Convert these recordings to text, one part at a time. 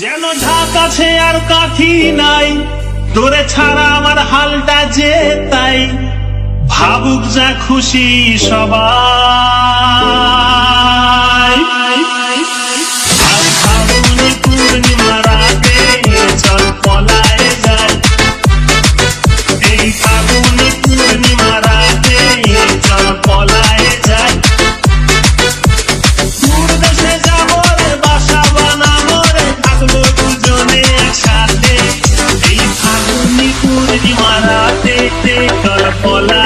যেন ঝাঁক আছে আর কাঠি নাই। তোরে ছাড়া আমার হালটা যে তাই। ভাবুক যা খুশি সবার। শিকড় ফলা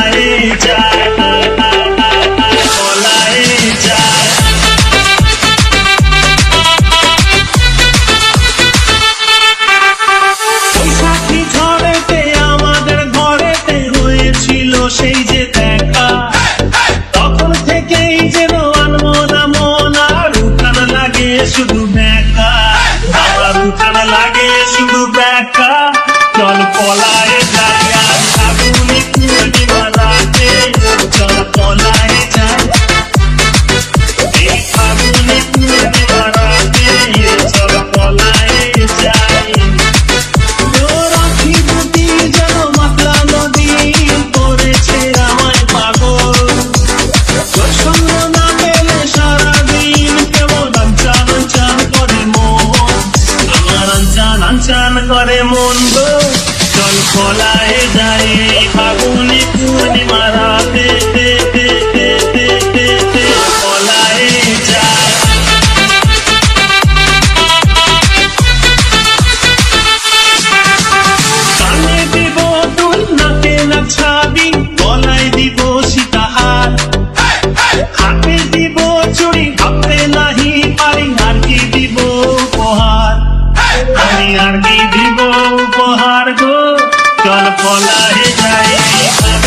গান করে মন চল যায় ফাগুন উপহার গো। চল পলাহে যাই।